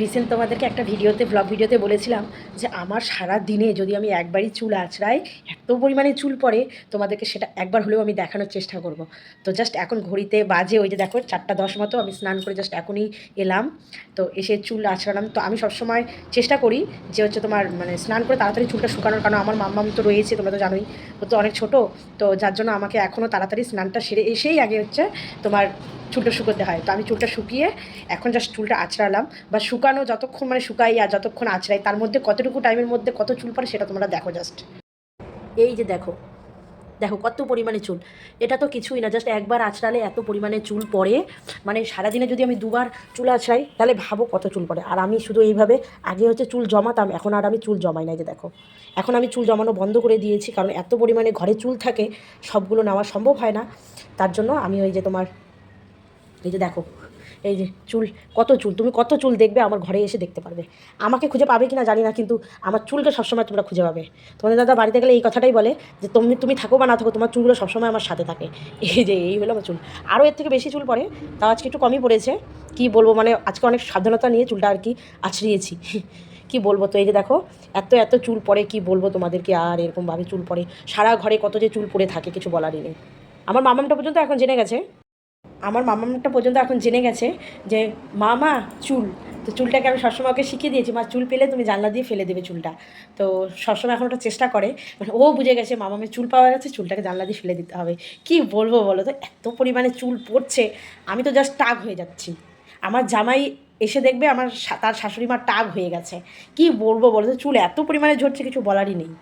Recent তোমাদেরকে একটা ভিডিওতে ব্লগ ভিডিওতে বলেছিলাম যে আমার সারা দিনে যদি আমি একবারই চুল আঁচড়াই, এত পরিমাণে চুল পড়ে, তোমাদেরকে সেটা একবার হলেও আমি দেখানোর চেষ্টা করব। তো জাস্ট এখন ঘড়িতে বাজে, ওই যে দেখো চারটা দশ মতো, আমি স্নান করে জাস্ট এখনই এলাম। তো এসে চুল আঁচড়ালাম। তো আমি সবসময় চেষ্টা করি যে হচ্ছে তোমার মানে স্নান করে তাড়াতাড়ি চুলটা শুকানোর, কারণ আমার মাম্মাম তো রয়েছে, তোমরা তো জানোই। ও তো অনেক ছোটো, তো যার জন্য আমাকে এখনও তাড়াতাড়ি স্নানটা সেরে এসেই আগে হচ্ছে তোমার চুলটা শুকোতে হয়। তো আমি চুলটা শুকিয়ে এখন জাস্ট চুলটা আঁচড়ালাম। বা শুকানো, যতক্ষণ মানে শুকাই আর যতক্ষণ আছড়াই, তার মধ্যে কতটুকু টাইমের মধ্যে কত চুল পড়ে সেটা তোমরা দেখো জাস্ট এই যে দেখো দেখো কত পরিমাণে চুল। এটা তো কিছুই না জাস্ট একবার আছড়ালে এত পরিমাণে চুল পড়ে। মানে সারাদিনে যদি আমি দুবার চুল আছড়াই, তাহলে ভাবো কত চুল পড়ে। আর আমি শুধু এইভাবে, আগে হচ্ছে চুল জমাতাম, এখন আর আমি চুল জমাই না যে দেখো। এখন আমি চুল জমানো বন্ধ করে দিয়েছি, কারণ এত পরিমাণে ঘরে চুল থাকে, সবগুলো নেওয়া সম্ভব হয় না। তার জন্য আমি ওই যে তোমার, এই যে দেখো এই যে চুল, কত চুল, তুমি কত চুল দেখবে আমার ঘরে এসে দেখতে পারবে। আমাকে খুঁজে পাবে কি না জানি না, কিন্তু আমার চুলকে সবসময় তোমরা খুঁজে পাবে। তোমাদের দাদা বাড়িতে গেলে এই কথাটাই বলে যে, তুমি তুমি থাকো বা না থাকো, তোমার চুলগুলো সবসময় আমার সাথে থাকে। এই যে, এই হলো আমার চুল। আরও এর থেকে বেশি চুল পড়ে, তাও আজকে একটু কমই পড়েছে। কি বলব মানে আজকে অনেক সাবধানতা নিয়ে চুলটা আর কি আছড়িয়েছি। কি বলব তো, এই যে দেখো, এত এত চুল পড়ে, কি বলব তোমাদেরকে, আর এরকমভাবে চুল পড়ে। সারা ঘরে কত যে চুল পড়ে থাকে, কিছু বলারই নেই। আমার মামামটা পর্যন্ত এখন জেনে গেছে। আমার মামাটা পর্যন্ত এখন জেনে গেছে যে, মামা, চুল। তো চুলটাকে আমি সবসময় ওকে শিখিয়ে দিয়েছি, মা, চুল পেলে তুমি জানলা দিয়ে ফেলে দেবে চুলটা। তো সবসময় এখন ওটা চেষ্টা করে। মানে ও বুঝে গেছে, মামামের চুল পাওয়া গেছে চুলটাকে জানলা দিয়ে ফেলে দিতে হবে। কি বলব বলো তো? এত পরিমাণে চুল পড়ছে, আমি তো জাস্ট টাগ হয়ে যাচ্ছি। আমার জামাই এসে দেখবে আমার তার শাশুড়ি মার টাগ হয়ে গেছে। কি বলব বলো তো? চুল এত পরিমাণে ঝরছে, কিছু বলারই নেই।